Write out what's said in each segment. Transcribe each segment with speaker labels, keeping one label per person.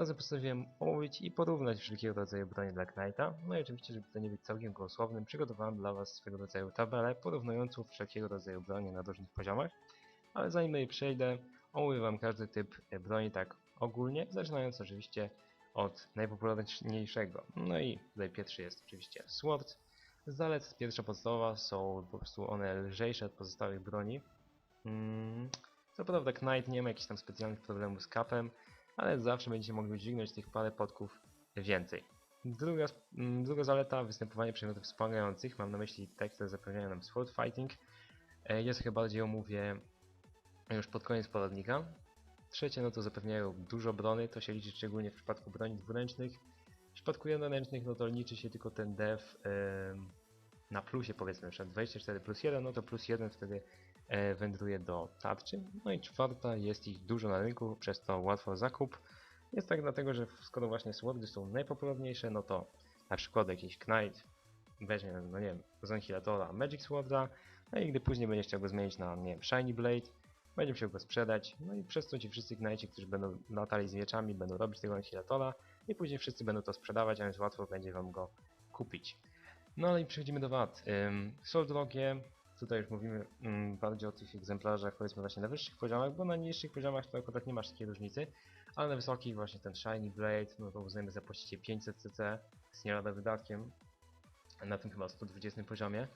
Speaker 1: Razem postanowiłem omówić i porównać wszelkiego rodzaju bronie dla Knighta. No i oczywiście, żeby to nie być całkiem gołosłownym, przygotowałem dla Was swego rodzaju tabelę porównującą wszelkiego rodzaju bronie na różnych poziomach. Ale zanim do niej przejdę, omówię Wam każdy typ e, broni tak ogólnie, zaczynając oczywiście od najpopularniejszego. No i tutaj pierwszy jest oczywiście Sword. Zalet pierwsza podstawowa są po prostu one lżejsze od pozostałych broni. Mm, co prawda Knight nie ma jakichś tam specjalnych problemów z kapem, ale zawsze będziecie mogli udźwignąć tych parę podków więcej. Druga, mm, druga zaleta, występowanie przedmiotów wspomagających, mam na myśli te, które zapewniają nam sword fighting. E, Jest chyba bardziej omówię już pod koniec poradnika. Trzecie, no to zapewniają dużo brony, to się liczy szczególnie w przypadku broni dwuręcznych. W przypadku jednoręcznych, no to liczy się tylko ten def em, na plusie powiedzmy, na przykład 24 plus 1, no to plus 1 wtedy wędruje do tarczy. No i czwarta, jest ich dużo na rynku, przez to łatwo zakup. Jest tak dlatego, że skoro właśnie swordy są najpopularniejsze, no to na przykład jakiś Knight weźmie, no nie wiem, z Magic Sworda, no i gdy później będziesz chciał go zmienić na, nie wiem, Shiny Blade, będzie musiał go sprzedać, no i przez to ci wszyscy Knighti, którzy będą latali z mieczami, będą robić tego Annihilatora i później wszyscy będą to sprzedawać, a więc łatwo będzie wam go kupić. No i przechodzimy do wad. Ym, są drogie, tutaj już mówimy ym, bardziej o tych egzemplarzach powiedzmy właśnie na wyższych poziomach, bo na niższych poziomach to akurat nie masz takiej różnicy, ale na wysokich właśnie ten Shiny Blade, no to uznajmy zapłacicie 500 cc z nie lada wydatkiem na tym chyba 120 poziomie.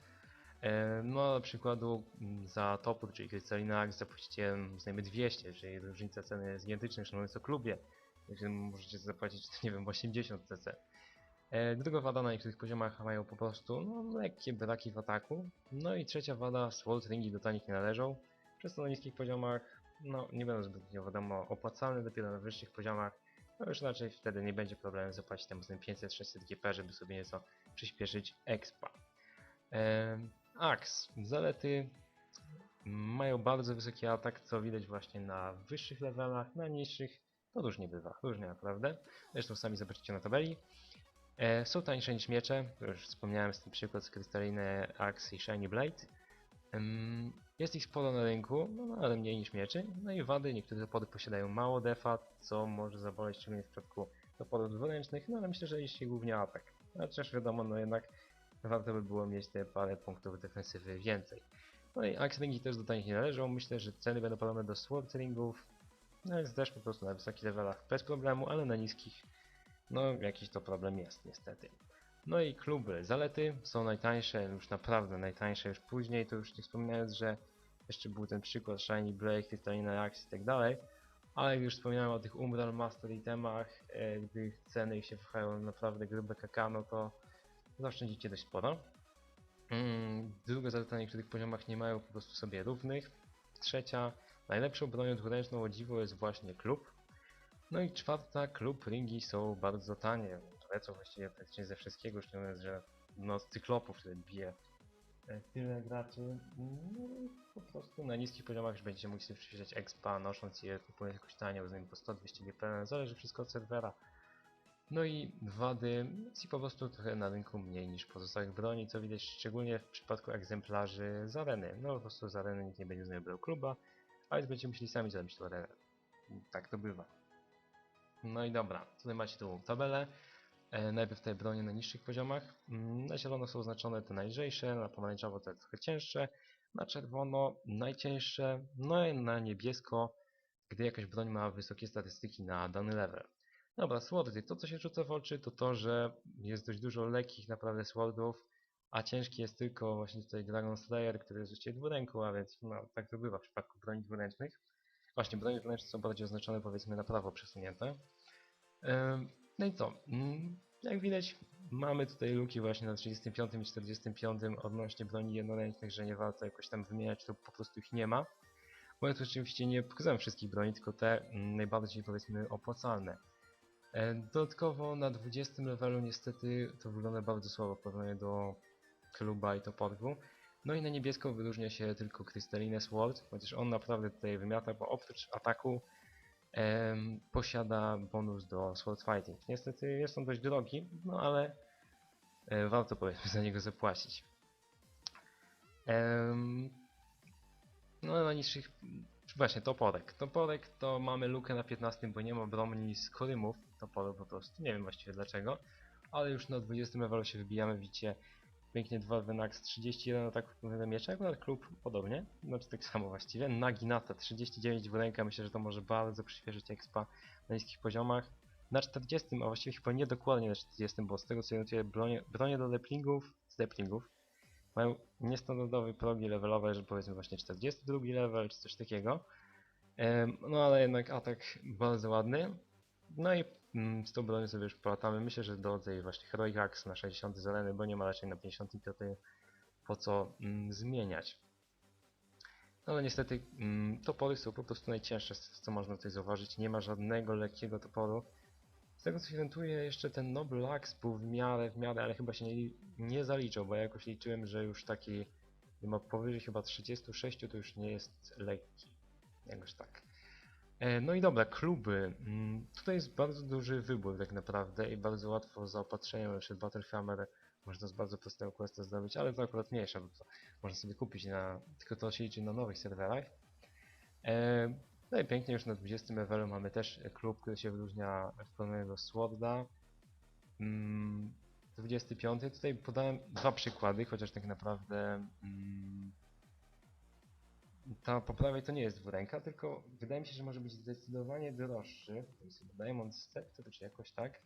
Speaker 1: E, No, na przykładu mm, za topór, czyli Krystalina Axe zapłacicie, mm, uznajmy 200, czyli różnica ceny jest gigantyczna, już mówiąc o klubie. Także możecie zapłacić, nie wiem, 80 cc. E, Druga wada na niektórych poziomach mają po prostu no, lekkie braki w ataku. No i trzecia wada, Sword Ringi do tanich nie należą. Przez to na niskich poziomach no, nie będą zbytnio wiadomo opłacalne, dopiero na wyższych poziomach no już raczej wtedy nie będzie problemu zapłacić tam z tym 500-600 GP, żeby sobie nieco przyspieszyć expa. Ehm, Axe. Zalety mają bardzo wysoki atak, co widać właśnie na wyższych levelach, na niższych to różnie bywa, różnie naprawdę. Zresztą sami zobaczycie na tabeli. E, są tańsze niż miecze, już wspomniałem z tym przykład z Krystaliny Axe i Shiny Blade. Jest ich sporo na rynku, no, no, ale mniej niż mieczy. No i wady, niektóre topody posiadają mało defa, co może zaboleć szczególnie w przypadku toporów dwuręcznych, no ale myślę, że jeśli głównie atak. Chociaż wiadomo, no jednak warto by było mieć te parę punktów defensywy więcej. No i axe ringi też do tanich nie należą, myślę, że ceny będą podobne do sword ringów, no jest też po prostu na wysokich levelach bez problemu, ale na niskich no jakiś to problem jest niestety. No i kluby. Zalety są najtańsze, już naprawdę najtańsze już później, to już nie wspominając, że jeszcze był ten przykład Shiny Blade, Krystalina Axe i tak dalej. Ale już wspomniałem o tych Umbral Master itemach, e, gdy ceny ich się wpchają naprawdę grube kaka, no to zaoszczędzicie dość sporo. Mm, druga zaleta na niektórych poziomach nie mają po prostu sobie równych. Trzecia, najlepszą bronią dwuręczną o dziwo jest właśnie klub. No i czwarta, klub ringi są bardzo tanie. Lecą właściwie praktycznie ze wszystkiego, już mówiąc, że no z cyklopów wtedy bije e, tyle graczy. No po prostu na niskich poziomach już będziecie mogli sobie przyspieszać expa, nosząc je, kupując jakoś tanio, uznajmy po 100-200 GP, zależy wszystko od serwera. No i wady jest po prostu trochę na rynku mniej niż pozostałych broni, co widać szczególnie w przypadku egzemplarzy z areny. No po prostu z areny nikt nie będzie znajdował kluba, a więc będziecie musieli sami zrobić tą arenę. Tak to bywa. No i dobra, tutaj macie tą tabelę. E, najpierw te bronie na niższych poziomach. Mm, Na zielono są oznaczone te najlżejsze, na pomarańczowo te trochę cięższe, na czerwono najcięższe, no i na niebiesko, gdy jakaś broń ma wysokie statystyki na dany level. Dobra, swordy. To co się rzuca w oczy to to, że jest dość dużo lekkich naprawdę swordów, a ciężki jest tylko właśnie tutaj Dragon Slayer, który jest właściwie dwuręką, a więc no, tak to bywa w przypadku broni dwuręcznych. Właśnie, broni dwuręczne są bardziej oznaczone powiedzmy na prawo przesunięte. No i co? Mm, Jak widać, mamy tutaj luki właśnie na 35 i 45 odnośnie broni jednoręcznych, że nie warto jakoś tam wymieniać, to po prostu ich nie ma. Bo ja tu oczywiście nie pokazałem wszystkich broni, tylko te mm, najbardziej powiedzmy opłacalne. Dodatkowo na 20 levelu niestety to wygląda bardzo słabo w porównaniu do kluba i toporgu. No i na niebiesko wyróżnia się tylko Crystalline Sword, chociaż on naprawdę tutaj wymiata, bo oprócz ataku posiada bonus do Sword Fighting. Niestety jest on dość drogi, no ale e, warto powiedzmy za niego zapłacić. No na niższych, właśnie, toporek. Toporek to mamy lukę na 15, bo nie ma broni z korymów toporu po prostu. Nie wiem właściwie dlaczego. Ale już na 20 levelu się wybijamy, widzicie. Pięknie 2 Venax, 31 ataków na miecze, akurat klub podobnie, znaczy tak samo właściwie. Naginata 39 dwuręka, myślę, że to może bardzo przyspieszyć expa na niskich poziomach. Na 40, a właściwie chyba nie dokładnie na 40, bo z tego co ja notuję bronie, bronie do leplingów, z leplingów mają niestandardowe progi levelowe, że powiedzmy właśnie 42 level czy coś takiego. No ale jednak atak bardzo ładny. No i z tą bronią sobie już polatamy. Myślę, że do tej właśnie Heroic Axe na 60 zeleny, bo nie ma raczej na 55 po co mm, zmieniać. No ale niestety mm, topory są po prostu najcięższe, co można tutaj zauważyć. Nie ma żadnego lekkiego toporu. Z tego co się orientuję, jeszcze ten Noble Axe był w miarę, w miarę, ale chyba się nie, nie zaliczał, bo ja jakoś liczyłem, że już taki ma powyżej chyba 36 to już nie jest lekki. Jakoś tak. E, No i dobra, kluby. Mm, Tutaj jest bardzo duży wybór tak naprawdę i bardzo łatwo zaopatrzenie na Battlehammer można z bardzo prostego questa zdobyć, ale to akurat mniejsza, bo można sobie kupić na, tylko to się liczy na nowych serwerach. E, No i pięknie już na 20 levelu mamy też klub, który się wyróżnia w do Sworda. Mm, 25. Tutaj podałem dwa przykłady, chociaż tak naprawdę mm, ta po prawej to nie jest dwuręka, tylko wydaje mi się, że może być zdecydowanie droższy. To jest Diamond Scepter, czy jakoś tak.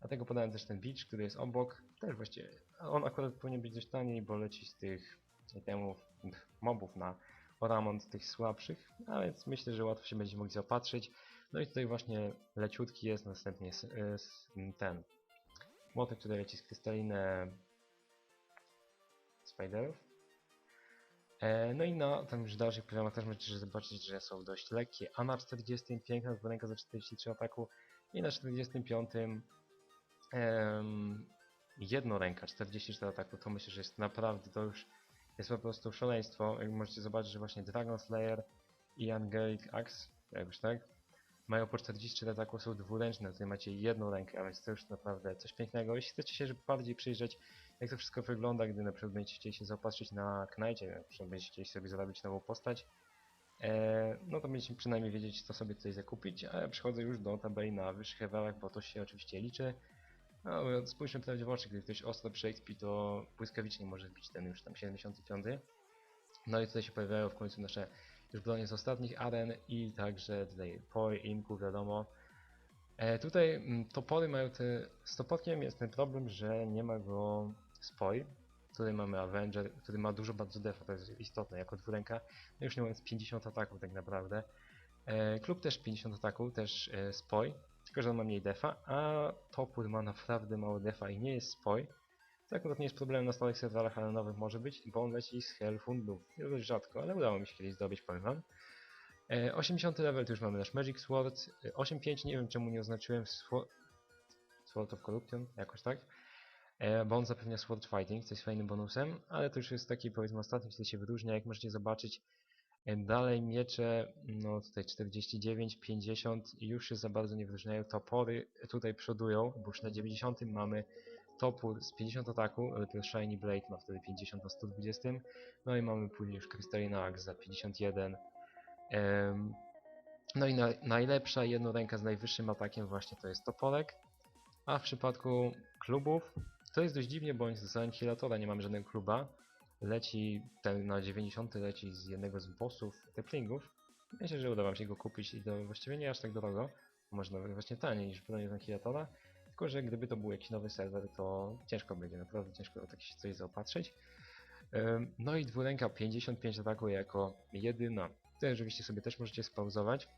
Speaker 1: Dlatego podałem też ten beach, który jest obok. Też właściwie, on akurat powinien być dość taniej, bo leci z tych itemów, mobów na Oramont tych słabszych, a więc myślę, że łatwo się będzie mogli zaopatrzyć. No i tutaj właśnie leciutki jest następnie s- ten młotek, który leci z krystalinę spiderów. E, no i na tam już dalszych poziomach też możecie zobaczyć, że są dość lekkie, a na 40 piękna dwuręka za 43 ataku i na 45 em, jednoręka 44 ataku, to myślę, że jest naprawdę, to już jest po prostu szaleństwo. Jak możecie zobaczyć, że właśnie Dragon Slayer i Angelic Axe, jakoś tak, mają po 44 ataku, są dwuręczne, tutaj macie jedną rękę, a więc to już naprawdę coś pięknego. Jeśli chcecie się bardziej przyjrzeć, jak to wszystko wygląda, gdy na przykład będziecie chcieli się zaopatrzyć na Knajcie, na przykład będziecie chcieli sobie zrobić nową postać, e, no to będziecie przynajmniej wiedzieć, co sobie tutaj zakupić, a ja przechodzę już do tabeli na wyższych levelach, bo to się oczywiście liczy. No, spójrzmy prawdzie w oczy, gdy ktoś ostro przy XP, to błyskawicznie może wbić ten już tam 75. No i tutaj się pojawiają w końcu nasze już bronie z ostatnich aren i także tutaj Poi, Inku, wiadomo. E, tutaj mm, topory mają te... Z toporkiem jest ten problem, że nie ma go Spoi. Tutaj mamy Avenger, który ma dużo bardzo defa, to jest istotne, jako dwuręka. No już nie mówiąc 50 ataków tak naprawdę. E, klub też 50 ataków, też e, Spoi, tylko że on ma mniej defa, a topór ma naprawdę mało defa i nie jest Spoi. To akurat nie jest problem na starych serwerach, ale nowych może być, bo on leci z Hellfundów. Dość rzadko, ale udało mi się kiedyś zdobyć, powiem wam. E, 80 level to już mamy nasz Magic Sword. E, 8.5 nie wiem czemu nie oznaczyłem Swo- Sword of Corruption, jakoś tak. E, bo on zapewnia Sword Fighting, co jest fajnym bonusem, ale to już jest taki powiedzmy ostatni, który się wyróżnia, jak możecie zobaczyć. E, dalej miecze, no tutaj 49, 50 i już się za bardzo nie wyróżniają. Topory tutaj przodują, bo już na 90 mamy topór z 50 ataku, ale ten Shiny Blade ma wtedy 50 na 120. No i mamy później już Krystalina Axe za 51. Em, no i na, najlepsza jednoręka z najwyższym atakiem właśnie to jest toporek. A w przypadku klubów to jest dość dziwnie, bo z Annihilatora nie mamy żadnego kluba. Leci ten na 90 leci z jednego z bossów teplingów. Myślę, że uda wam się go kupić i to właściwie nie aż tak drogo. Może nawet właśnie taniej niż broń z Annihilatora. Tylko, że gdyby to był jakiś nowy serwer, to ciężko będzie, naprawdę ciężko o takie coś zaopatrzyć. No i dwuręka 55 ataku jako jedyna. Tutaj oczywiście sobie też możecie spauzować,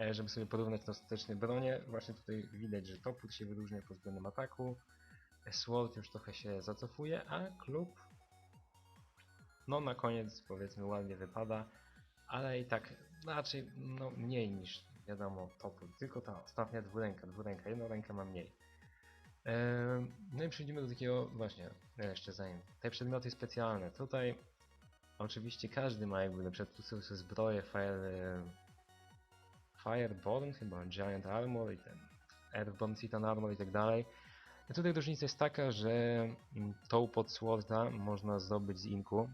Speaker 1: e, żeby sobie porównać te ostateczne bronie. Właśnie tutaj widać, że topór się wyróżnia pod względem ataku. Sword już trochę się zacofuje, a klub no na koniec powiedzmy ładnie wypada, ale i tak raczej no mniej niż wiadomo topór, tylko ta ostatnia dwuręka, dwuręka, jedną rękę ma mniej. Ehm, No i przejdziemy do takiego właśnie, jeszcze zanim, te przedmioty specjalne. Tutaj oczywiście każdy ma jakby przykład tu są zbroje Fire, Fireborn chyba, Giant Armor i ten Airborne Titan Armor i tak dalej. A tutaj różnica jest taka, że mm, tą pod Sworda można zdobyć z Inku.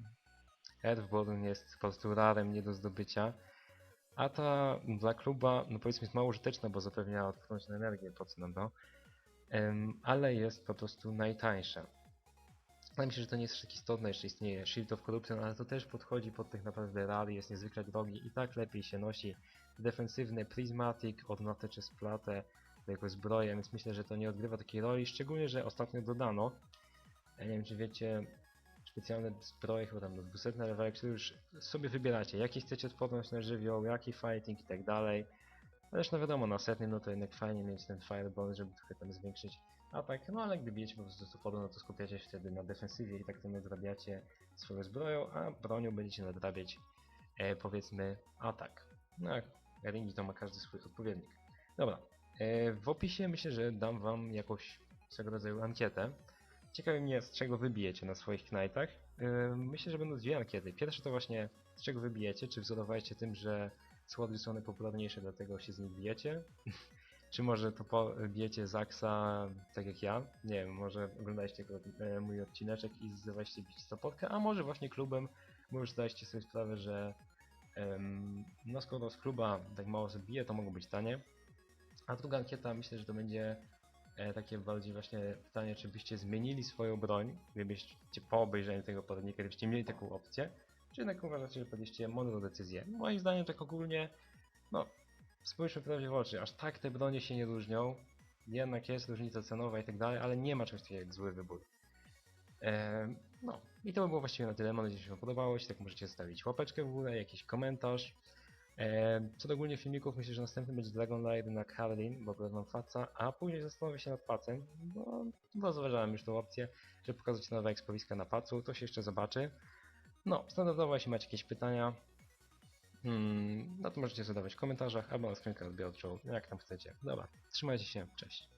Speaker 1: Earthborn jest po prostu rarem nie do zdobycia. A ta dla kluba, no powiedzmy jest mało użyteczna, bo zapewnia odporność na energię, po co nam to. Em, ale jest po prostu najtańsza. Wydaje mi się, że to nie jest tak istotne, jeszcze istnieje Shield of Corruption, ale to też podchodzi pod tych naprawdę rary, jest niezwykle drogi i tak lepiej się nosi defensywny Prismatic, odnatyczy splatę jako zbroję, więc myślę, że to nie odgrywa takiej roli, szczególnie, że ostatnio dodano, ja nie wiem czy wiecie, specjalne zbroje, chyba tam do 200 level, które już sobie wybieracie, jaki chcecie odporność na żywioł, jaki fighting i tak dalej. Ależ no wiadomo, na setnym no to jednak fajnie mieć ten fireball, żeby trochę tam zwiększyć atak, no ale gdy bijecie po prostu z oporu, no to skupiacie się wtedy na defensywie i tak to nadrabiacie swoją zbroją, a bronią będziecie nadrabiać e, powiedzmy atak. No ringi to ma każdy swój odpowiednik. Dobra, w opisie myślę, że dam wam jakąś swego rodzaju ankietę. Ciekawi mnie z czego wybijecie na swoich knightach. E, myślę, że będą dwie ankiety. Pierwsza to właśnie z czego wybijecie, czy wzorowaliście tym, że słody są najpopularniejsze, dlatego się z nich bijecie. Czy może to bijecie Zaksa tak jak ja? Nie wiem, może oglądaliście go, e, mój odcineczek i zdecydowaliście bić stopotkę, a może właśnie klubem, bo już zdaliście sobie sprawę, że em, no skoro z kluba tak mało zabije, to mogą być tanie. A druga ankieta, myślę, że to będzie e, takie bardziej właśnie pytanie, czy byście zmienili swoją broń, gdybyście po obejrzeniu tego poradnika, gdybyście mieli taką opcję, czy jednak uważacie, że podjęliście mądrą decyzję. Moim zdaniem tak ogólnie, no spójrzmy prawdzie w oczy, aż tak te bronie się nie różnią. Jednak jest różnica cenowa i tak dalej, ale nie ma czegoś takiego jak zły wybór. Ehm, no i to by było właściwie na tyle. Mam nadzieję, że się podobało. Jeśli tak możecie zostawić łapeczkę w górę, jakiś komentarz. Co do ogólnie filmików, myślę, że następny będzie Dragon Light na Karlin, bo mam faca, a później zastanowię się nad pacem, bo rozważałem już tą opcję, żeby pokazać nowe ekspowiska na pacu, to się jeszcze zobaczy. No, standardowo, jeśli macie jakieś pytania, Hmm, no to możecie zadawać w komentarzach albo na skrzynkę odbiorczą, jak tam chcecie. Dobra, trzymajcie się, cześć.